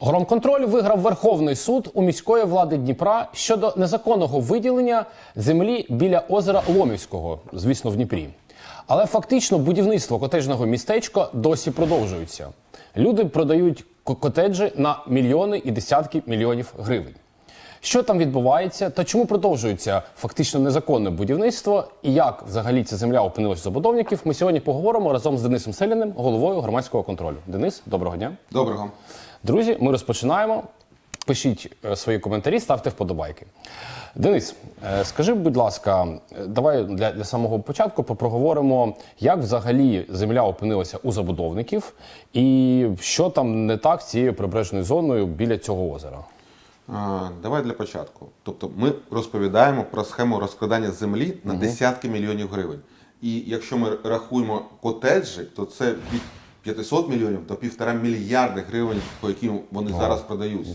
Громконтроль виграв Верховний суд у міської влади Дніпра щодо незаконного виділення землі біля озера Ломівського, звісно, в Дніпрі. Але фактично будівництво котеджного містечка досі продовжується. Люди продають ко- котеджі на мільйони і десятки мільйонів гривень. Що там відбувається та чому продовжується фактично незаконне будівництво і як взагалі ця земля опинилась забудовників? Ми сьогодні поговоримо разом з Денисом Селяним, головою громадського контролю. Денис, доброго дня. Доброго. Друзі, ми розпочинаємо. Пишіть е, свої коментарі, ставте вподобайки. Денис, е, скажи, будь ласка, е, давай для, для самого початку попроговоримо, як взагалі земля опинилася у забудовників, і що там не так з цією прибережною зоною біля цього озера. А, давай для початку. Тобто ми розповідаємо про схему розкрадання землі на десятки мільйонів гривень. І якщо ми рахуємо котеджі, то це від 500 мільйонів до півтора мільярди гривень, по яким вони зараз продаються.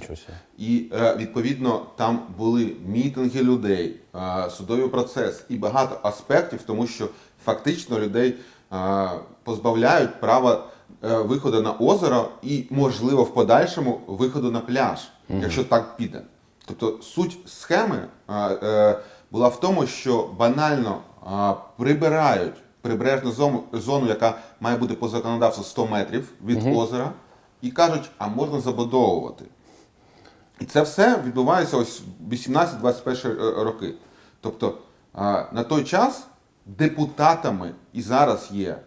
І е, відповідно там були мітинги людей, е, судовий процес і багато аспектів, тому що фактично людей е, позбавляють права виходу на озеро і, можливо, в подальшому виходу на пляж, якщо так піде. Тобто суть схеми була в тому, що банально прибирають прибережну зону, зону, яка має бути по законодавству 100 метрів від озера, і кажуть, а можна забудовувати. І це все відбувається ось 18-21 роки. Тобто на той час депутатами і зараз є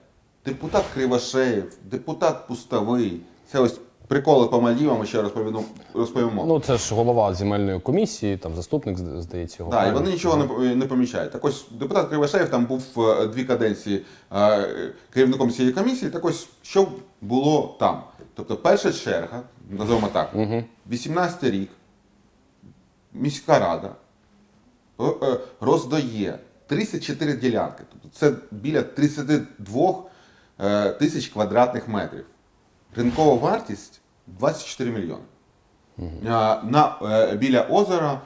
депутат Кривошеєв, депутат Пустовий. Це ось приколи по Мальдівам, ще розповімо. розповімо. Ну, це ж голова земельної комісії, там заступник, здається, його. Так, і вони нічого не, не помічають. Так ось депутат Кривошеєв там був е, дві каденції е, керівником цієї комісії. Так ось що було там? Тобто перша черга, називаємо так, 18 рік, міська рада е, роздає 34 ділянки. Тобто це біля 32 е, тисяч квадратних метрів. Ринкова вартість 24 мільйони. А, На, е, біля озера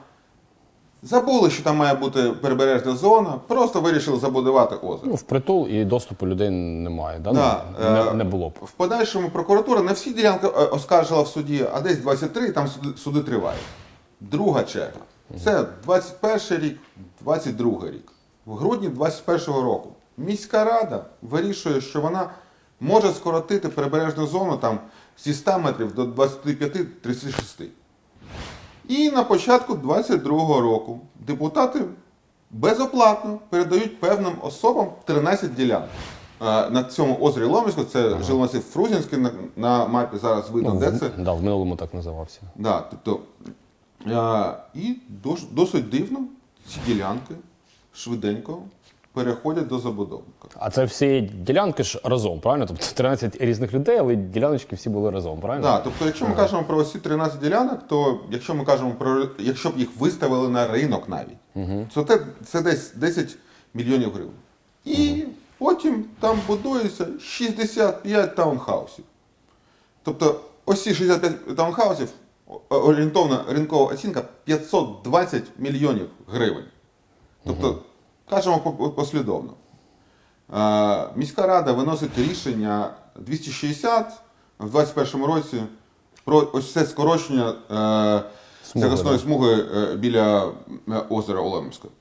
забули, що там має бути прибережна зона, просто вирішили забудувати озеро. Ну, впритул і доступу людей немає, да? Да, не, е, не було б. В подальшому прокуратура не всі ділянки е, оскаржила в суді, а десь 23, і там суди, суди тривають. Друга черга. Це 21 рік, 22 рік. В грудні 21-го року міська рада вирішує, що вона може скоротити прибережну зону там зі 100 метрів до 25-36. І на початку 22-го року депутати безоплатно передають певним особам 13 ділянок. На цьому озері Ломівську, це жилмасив Фрузінський, на, на мапі зараз видно, Ну, де це. да, в минулому так називався. Да, тобто, е, і дос- досить дивно ці ділянки швиденько переходять до забудовника. А це всі ділянки ж разом, правильно? Тобто 13 різних людей, але діляночки всі були разом, правильно? Да, тобто, якщо ми кажемо про ці 13 ділянок, то якщо ми кажемо про якщо б їх виставили на ринок навіть, то це, це десь 10 мільйонів гривень. І потім там будується 65 таунхаусів. Тобто, ось ці 65 таунхаусів, орієнтовна ринкова оцінка 520 мільйонів гривень. Тобто, кажемо по- по- послідовно. Е, Міська рада виносить рішення 260 в 2021 році про ось це скорочення е, захисної смуги е, біля озера Олемського.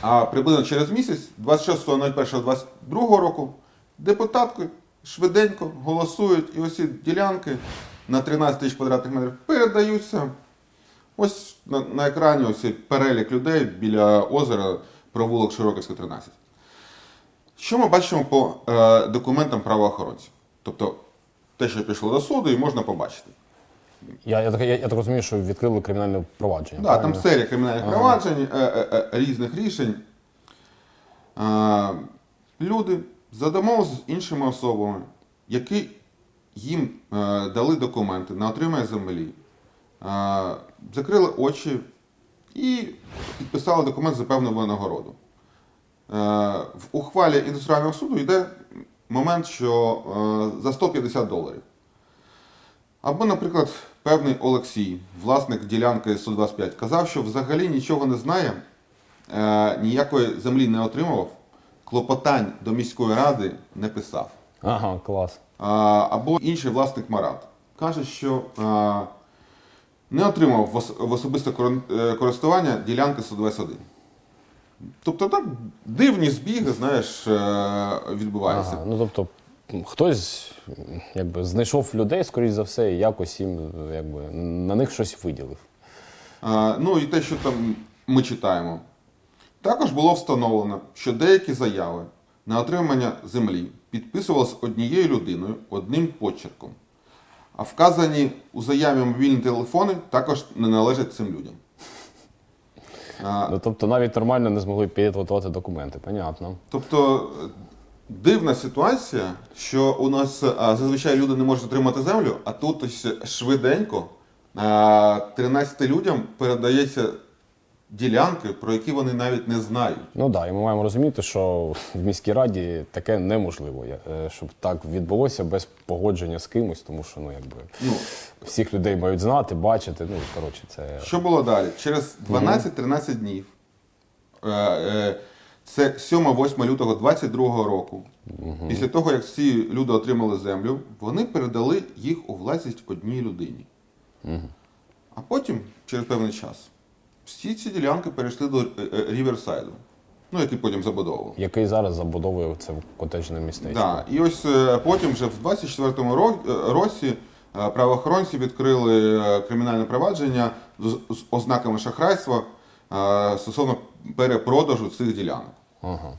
А приблизно через місяць, 26.01.22 року, депутатки швиденько голосують і ось ці ділянки на 13 тисяч квадратних метрів передаються. Ось на, на екрані ось перелік людей біля озера провулок Широківська, 13. Що ми бачимо по е, документам правоохоронців? Тобто те, що пішло до суду, і можна побачити. Я, я, так- я, я так розумію, що відкрили кримінальне провадження. Да, там серія кримінальних проваджень, е, е, е, різних рішень. Е, люди за з іншими особами, які їм е, дали документи на отримання землі, е, закрили очі і підписали документ за певну винагороду. Е, в ухвалі індустріального суду йде момент, що е, за 150 доларів. Або, наприклад, певний Олексій, власник ділянки 125, казав, що взагалі нічого не знає, е, ніякої землі не отримував, клопотань до міської ради не писав. Ага, клас. Або інший власник Марат каже, що не отримав в особисте е, користування ділянки СУДВС-1. Тобто так дивні збіги, знаєш, е, відбуваються. Ага, ну тобто хтось якби знайшов людей, скоріш за все, і якось їм якби на них щось виділив. А, Ну і те, що там ми читаємо. Також було встановлено, що деякі заяви на отримання землі підписувалися однією людиною одним почерком. А вказані у заяві мобільні телефони також не належать цим людям. А, Ну тобто навіть нормально не змогли підготувати документи, понятно. Тобто е, дивна ситуація, що у нас а, зазвичай люди не можуть отримати землю, а тут ось швиденько а, 13 людям передається ділянки, про які вони навіть не знають. Ну так, да, і ми маємо розуміти, що в міській раді таке неможливо, е, щоб так відбулося без погодження з кимось, тому що ну якби Ну, всіх людей мають знати, бачити. Ну коротше, це що було далі? Через 12-13 днів, е, е, це 7-8 лютого 22 року, після того, як всі люди отримали землю, вони передали їх у власність одній людині. А потім, через певний час, всі ці ділянки перейшли до е, е, Ріверсайду, ну, який потім забудовував. який зараз забудовує це котеджне містечко. Да. І ось е, потім, вже в 24-му е, році, правоохоронці відкрили кримінальне провадження з, ознаками шахрайства стосовно перепродажу цих ділянок. Ага.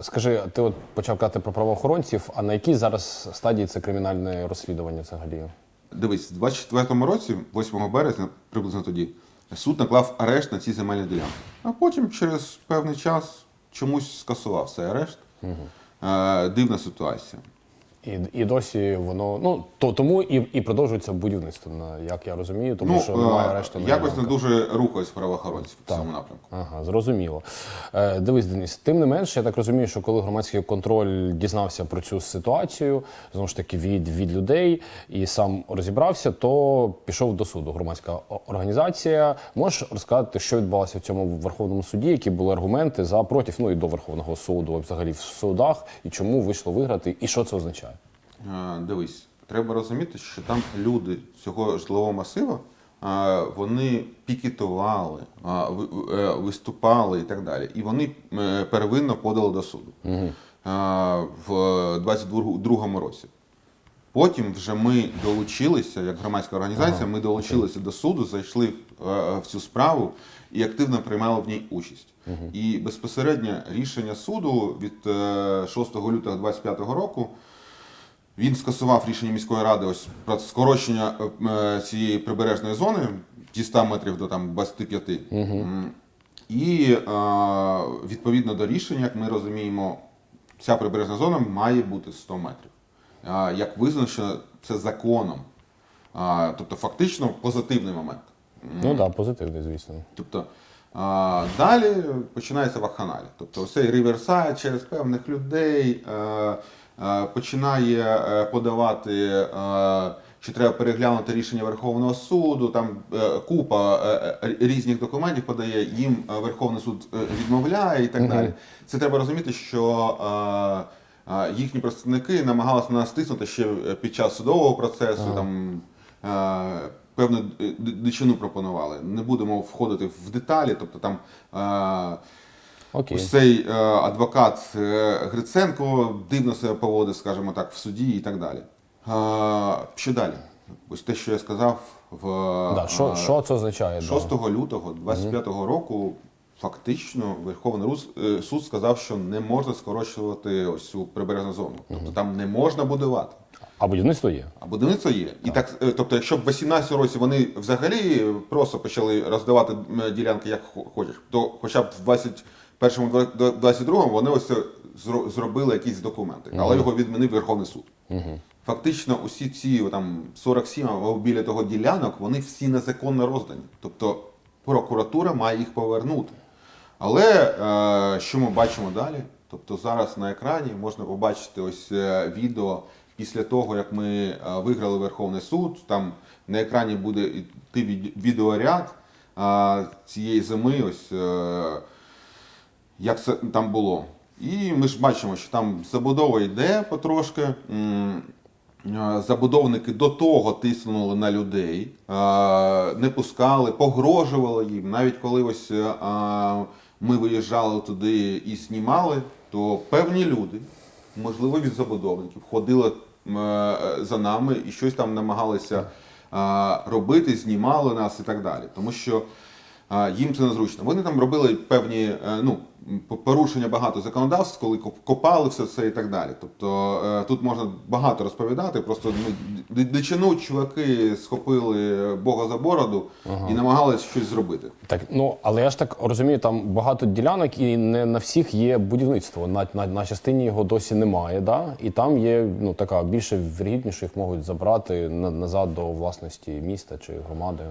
Скажи, ти от почав казати про правоохоронців, а на якій зараз стадії це кримінальне розслідування взагалі? Дивись, в 24-му році, 8 березня, приблизно тоді, суд наклав арешт на ці земельні ділянки. А потім, через певний час, чомусь скасував цей арешт. Угу. дивна ситуація. І, і досі воно ну то тому і, і продовжується будівництво, на- як я розумію, тому що немає е, арешту на якось не дуже рухались правоохоронців в цьому напрямку. Ага, зрозуміло. Е, дивись, Денис, тим не менше, я так розумію, що коли громадський контроль дізнався про цю ситуацію, знову ж таки від, від людей і сам розібрався, то пішов до суду. Громадська організація. Можеш розказати, що відбувалося в цьому Верховному суді, які були аргументи за проти, ну і до Верховного суду, взагалі в судах, і чому вийшло виграти, і що це означає? Е, Дивись, треба розуміти, що там люди цього житлового масиву, е, вони пікетували, е, ви- виступали і так далі. І вони первинно подали до суду е, в 22-му році. Потім вже ми долучилися, як громадська організація, ми долучилися до суду, зайшли в цю справу і активно приймали в ній участь. І безпосередньо рішення суду від е, 6 лютого 2025 року він скасував рішення міської ради ось про скорочення е, е, цієї прибережної зони зі 100 метрів до там 25. М. І е, відповідно до рішення, як ми розуміємо, ця прибережна зона має бути 100 метрів. А, Як визначено це законом. А, Тобто, фактично позитивний момент. Ну так, да, позитивний, звісно. Тобто а, далі починається вакханалія. Тобто цей Riverside через певних людей е, починає е, подавати, е, що треба переглянути рішення Верховного суду. Там е, купа е, е, різних документів подає, їм е, Верховний суд е, відмовляє і так далі. Це треба розуміти, що. е, е, Їхні представники намагалися на нас тиснути ще під час судового процесу. Там е, певну дичину пропонували. Не будемо входити в деталі. Тобто там е, Окей. ось цей е, адвокат е, Гриценко дивно себе поводив, скажімо так, в суді і так далі. Е, що далі? Ось те, що я сказав в Да, що, е, що це означає? да? 6 лютого 25 року. Фактично, Верховний Рус- е, суд сказав, що не можна скорочувати ось цю прибережну зону. Тобто там не можна будувати. А будівництво є. А будівництво є. І так, е, тобто, якщо б в 18 році вони взагалі просто почали роздавати м, ділянки як хо- хочеш, то хоча б в 21-му, 22-му вони ось зробили якісь документи, але його відмінив Верховний суд. Фактично, усі ці там 47 або біля того ділянок, вони всі незаконно роздані. Тобто прокуратура має їх повернути. Але е, що ми бачимо далі? Тобто зараз на екрані можна побачити ось е, відео після того, як ми е, виграли Верховний суд. Там на екрані буде йти відеоряд е, цієї зими. Ось е, як це там було. І ми ж бачимо, що там забудова йде потрошки. Е, забудовники до того тиснули на людей, е, не пускали, погрожували їм. Навіть коли ось е, ми виїжджали туди і знімали, то певні люди, можливо, від забудовників, ходили за нами і щось там намагалися робити, знімали нас і так далі. Тому що їм це незручно. Вони там робили певні ну, порушення багато законодавств, коли коп- копали все це і так далі. Тобто е, тут можна багато розповідати. Просто ну, дичину чуваки схопили Бога за бороду і намагалися щось зробити. Так, ну але я ж так розумію, там багато ділянок, і не на всіх є будівництво. На, на, на частині його досі немає, да? і там є ну така більше вірогідніше їх можуть забрати на, назад до власності міста чи громади.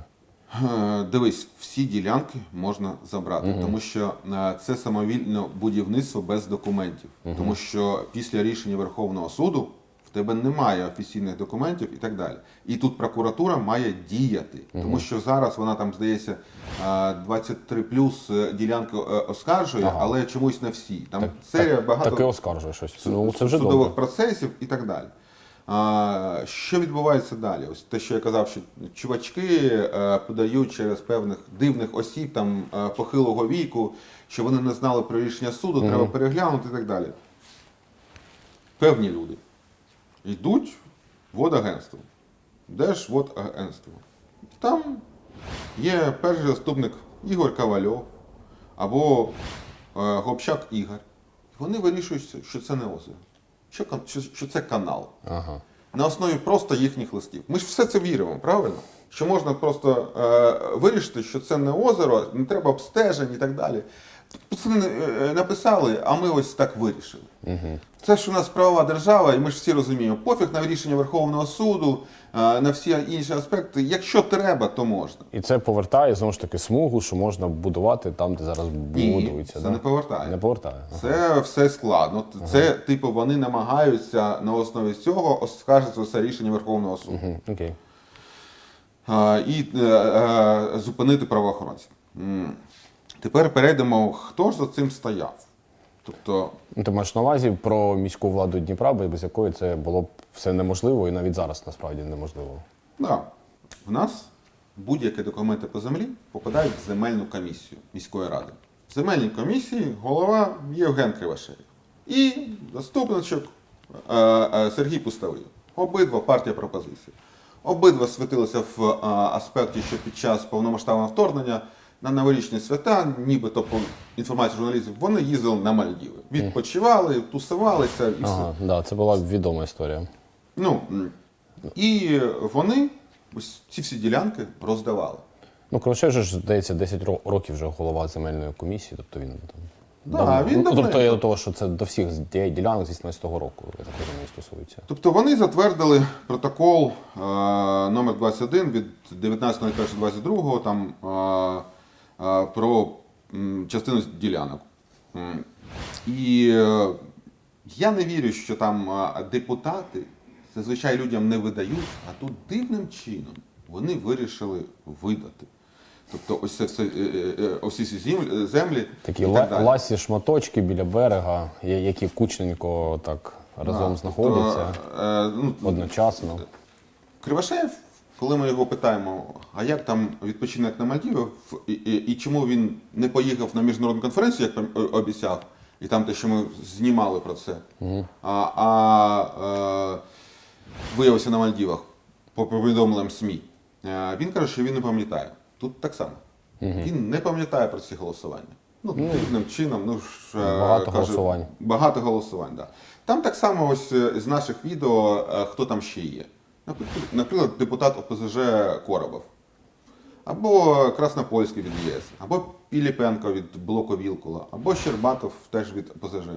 Е, Дивись, всі ділянки можна забрати, тому що е, це самовільне будівництво без документів. Тому що після рішення Верховного суду в тебе немає офіційних документів і так далі. І тут прокуратура має діяти, тому що зараз вона там здається е, 23 плюс ділянки е, оскаржує, Ага. але чомусь не всі. Там серія багато Так і оскаржує щось. Ну це вже судових добре. процесів і так далі. А, що відбувається далі? Ось те, що я казав, що чувачки е, подають через певних дивних осіб там е, похилого віку, що вони не знали про рішення суду, треба переглянути і так далі. Певні люди йдуть в водагентство. Держводагентство. Там є перший заступник Ігор Ковальов або е, Гопчак Ігор. Вони вирішують, що це не озеро, що, що, що це канал. Ага. На основі просто їхніх листів. Ми ж все це віримо, правильно? Що можна просто е, вирішити, що це не озеро, не треба обстежень і так далі. Це не, е, написали, а ми ось так вирішили. Угу. Це ж у нас правова держава, і ми ж всі розуміємо, пофіг на рішення Верховного суду, е, на всі інші аспекти. Якщо треба, то можна. І це повертає знову ж таки смугу, що можна будувати там, де зараз Ні, будується. це да? не повертає. Не повертає. Це все складно. Це, типу, вони намагаються на основі цього оскаржити це рішення Верховного суду. Мгм, Окей. А, і е, е, зупинити правоохоронців. Тепер перейдемо, хто ж за цим стояв. Тобто, Ну, Ти маєш на увазі про міську владу Дніпра, без якої це було б все неможливо, і навіть зараз насправді неможливо. да, в нас будь-які документи по землі попадають в земельну комісію міської ради. В земельній комісії голова Євген Кривошеєв. І заступничок е, е, Сергій Пустовий. Обидва партія пропозиції. Обидва світилися в е, аспекті, що під час повномасштабного вторгнення на новорічні свята, нібито по інформації журналістів, вони їздили на Мальдіви. Відпочивали, тусувалися і все. Ага, да, це була відома історія. Ну, і вони ось ці всі ділянки роздавали. Ну, коротше, вже ж здається, 10 ро- років вже голова земельної комісії, тобто він там. Да, він ну, давно. тобто я до того, що це до всіх з- ділянок з 18-го року, я так розумію, стосується. Тобто вони затвердили протокол е, номер 21 від 19.01.22 там е, про частину ділянок. І е, я не вірю, що там депутати зазвичай людям не видають, а тут дивним чином вони вирішили видати. Тобто ось це все, е, е, ці землі, Такі і так далі. ласі шматочки біля берега, які кучненько так разом Да, знаходяться тобто, е, ну, одночасно. Кривошеєв, коли ми його питаємо, а як там відпочинок на Мальдівах, і, і, і чому він не поїхав на міжнародну конференцію, як е, обіцяв, і там те, що ми знімали про це, а, а е, виявився на Мальдівах по повідомленням СМІ, е, він каже, що він не пам'ятає. Тут так само. Він не пам'ятає про ці голосування. Ну, дивним чином, ну ж е, Багато каже, голосувань. Багато голосувань, так. Да. Там так само ось е, з наших відео, хто там ще є. Наприклад, наприклад, депутат ОПЗЖ Коробов, або Краснопольський від ЄС, або Піліпенко від блоку Вілкула, або Щербатов теж від ОПЗЖ.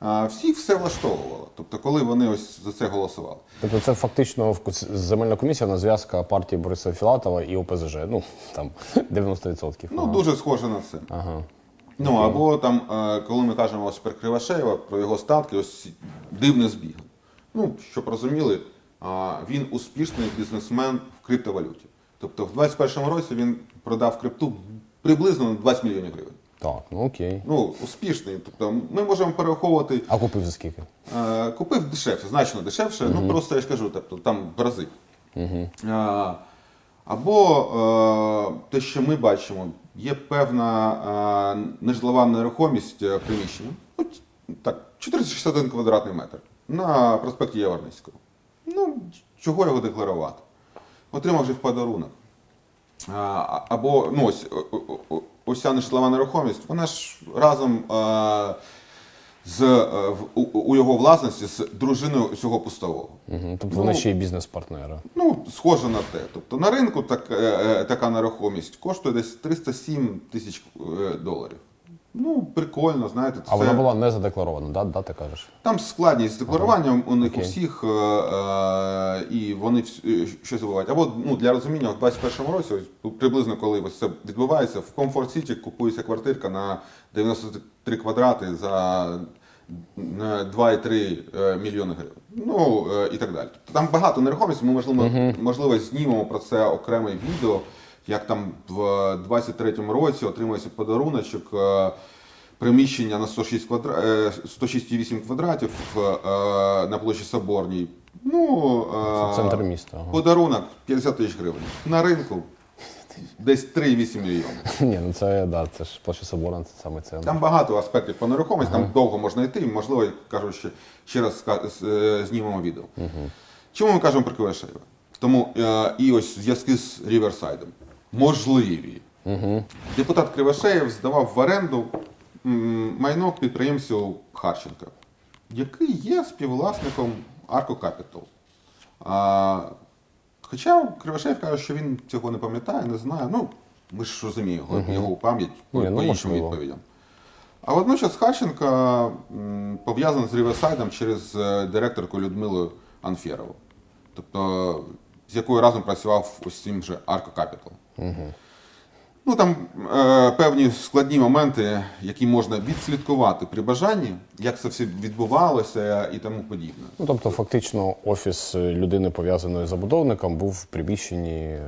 А, Всіх все влаштовувало. Тобто, коли вони ось за це голосували. Тобто це фактично земельна комісія на зв'язка партії Бориса Філатова і ОПЗЖ. Ну там 90%. Ну, Ага. дуже схоже на це. Ага. Ну або там, е, коли ми кажемо ось про Кривошеєва, про його статки, ось дивне збіг. Ну, щоб розуміли, він успішний бізнесмен в криптовалюті. Тобто в 2021 році він продав крипту приблизно на 20 мільйонів гривень. Так, ну окей. Ну, успішний. Тобто ми можемо перераховувати. А купив за скільки? Е, Купив дешевше, значно дешевше, ну просто я ж кажу, тобто там в рази. Е, Або е, те, що ми бачимо, є певна е, нежитлова нерухомість е, приміщення. Ну, так, 461 квадратний метр на проспекті Яворницького. Ну, чого його декларувати? Отримав вже в подарунок. А, Або ну, ось, ось ця нежитлова нерухомість, вона ж разом е, з, е, в- у, у його власності з дружиною цього пустового. Угу. Тобто вони ще й бізнес-партнери. Ну, схоже на те. Тобто на ринку так, е, така нерухомість коштує десь 307 тисяч доларів. Ну, прикольно, знаєте, це А вона була не задекларована, да? да, ти кажеш? там складність з декларуванням у них Окей. у всіх, е, е, і вони вс- е, що забувають. Або ну, для розуміння, в 21-му році, ось, приблизно коли ось це відбувається, в Comfort City купується квартирка на 93 квадрати за е, 2,3 е, мільйони гривень. Ну е, і так далі. Тобто там багато нерухомості, ми можливо, можливо знімемо про це окреме відео, як там в 23-му році отримується подаруночок. е, приміщення на 106 квадра... е, 106,8 квадратів е, на площі Соборній. Ну, е, Це центр міста. Подарунок 50 тисяч гривень. На ринку десь 3,8 мільйони. Ні, ну це да, це ж площа Соборна, це саме центр. Там багато аспектів по нерухомості, там довго можна йти, можливо, кажу, ще, ще раз е, знімемо відео. Чому ми кажемо про Кривошеєва? Тому е, і ось зв'язки з Ріверсайдом. Можливі. Депутат Кривошеєв здавав в оренду м, майно підприємцю Харченка, який є співвласником Арко Capital. А, хоча Кривошеєв каже, що він цього не пам'ятає, не знає. Ну, ми ж розуміємо його, його пам'ять по, ну, по іншим відповідям. А водночас Харченка м, пов'язаний з Ріверсайдом через е, директорку Людмилу Анфєрову, тобто з якою разом працював ось цим же Арко Capital. Ну там е, певні складні моменти, які можна відслідкувати при бажанні, як це все відбувалося і тому подібне. Ну, тобто, фактично, офіс е, людини, пов'язаної з забудовником, був в приміщенні е,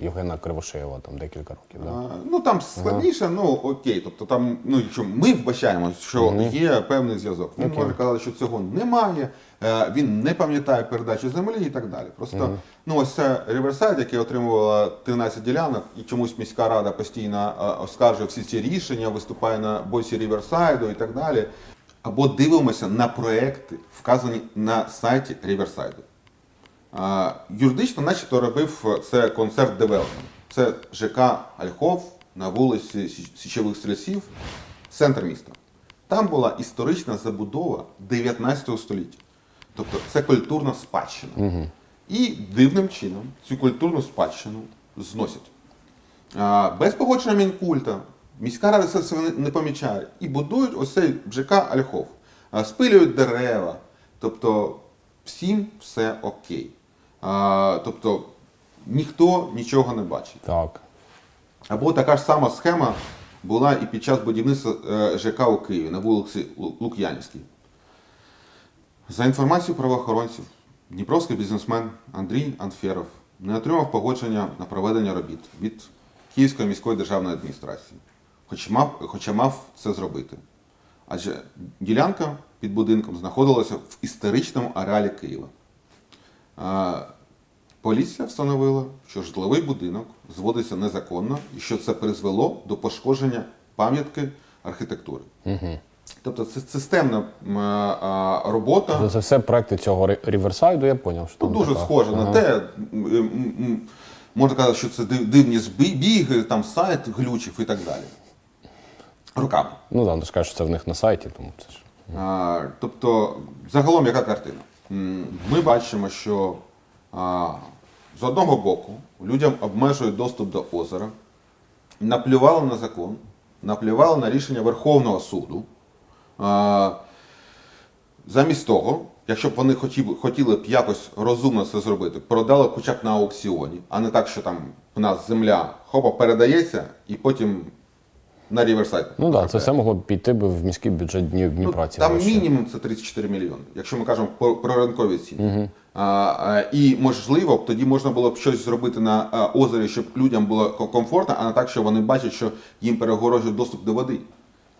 Євгена Кривошеєва там декілька років. Да? А, Ну там складніше, ну окей. Тобто там, ну якщо ми вбачаємо, що є певний зв'язок. Він може казати, що цього немає, е, він не пам'ятає передачу землі і так далі. Просто ну ось це Riverside, яке отримувало 13 ділянок, і чомусь міська рада постійно е, оскаржує всі ці рішення, виступає на боці Ріверсайду і так далі. Або дивимося на проекти, вказані на сайті Ріверсайду. А, Юридично, начебто, робив це концерт девелопмент. Це ЖК Альхов на вулиці Січових Стрільців, центр міста. Там була історична забудова 19 століття. Тобто це культурна спадщина. І дивним чином цю культурну спадщину зносять. А, Без погодження Мінкульта, міська рада це все не- помічає. І будують ось цей ЖК Альхов. Спилюють дерева. Тобто всім все окей. А, Тобто ніхто нічого не бачить. Так. Або така ж сама схема була і під час будівництва е, ЖК у Києві на вулиці Лу- Лук'янівській. За інформацією правоохоронців, дніпровський бізнесмен Андрій Анфєров не отримав погодження на проведення робіт від Київської міської державної адміністрації, хоч мав, хоча мав це зробити. Адже ділянка під будинком знаходилася в історичному ареалі Києва. Поліція встановила, що житловий будинок зводиться незаконно і що це призвело до пошкодження пам'ятки архітектури. Тобто це системна а, робота. Це все проекти цього Рі- Ріверсайду, я зрозумів, що Ну, там дуже така. схоже на те. Можна казати, що це дивні збі- біги, там сайт глючив і так далі. Руками. Ну так, ти ж кажеш, що це в них на сайті, тому це ж. А, тобто, загалом яка картина? Ми бачимо, що а, з одного боку людям обмежують доступ до озера, наплювали на закон, наплювали на рішення Верховного суду. Замість того, якщо б вони хотіли, хотіли б якось розумно це зробити, продали б хоча б на аукціоні, а не так, що там у нас земля хопа передається і потім на Ріверсайд. Ну так, це все могло б піти би в міський бюджет Днів Дніпра. ці Ну, Там гроші. мінімум це 34 мільйони, якщо ми кажемо про, про ринкові ціни. А, а, і можливо, б тоді можна було б щось зробити на а, озері, щоб людям було комфортно, а не так, що вони бачать, що їм перегорожує доступ до води.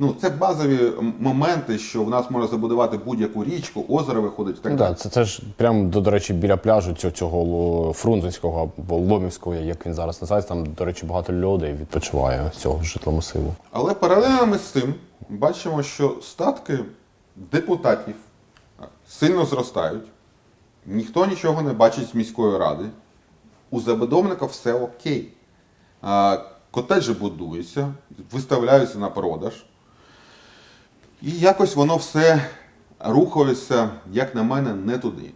Ну, це базові моменти, що в нас можна забудувати будь-яку річку, озеро виходить і так далі. да, це, це ж прямо до, до речі, біля пляжу цього, цього Фрунзенського або Ломівського, як він зараз називається. Там, до речі, багато людей відпочиває з цього житломасиву. Але паралельно ми з цим бачимо, що статки депутатів сильно зростають, ніхто нічого не бачить з міської ради. У забудовника все окей. Котеджі будуються, виставляються на продаж. І якось воно все рухається, як на мене, не туди.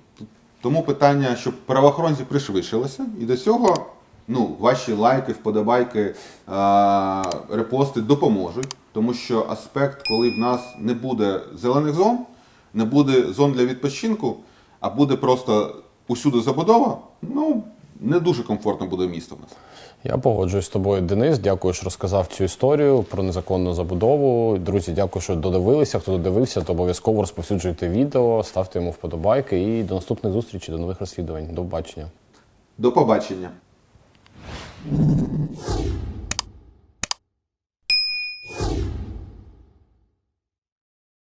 Тому питання, щоб правоохоронці пришвидшилися, і до цього ну, ваші лайки, вподобайки, репости допоможуть. Тому що аспект, коли в нас не буде зелених зон, не буде зон для відпочинку, а буде просто усюди забудова, ну не дуже комфортно буде місто в нас. Я погоджуюсь з тобою, Денис. Дякую, що розказав цю історію про незаконну забудову. Друзі, дякую, що додивилися. Хто додивився, то обов'язково розповсюджуйте відео, ставте йому вподобайки і до наступних зустрічей, до нових розслідувань. До побачення. До побачення.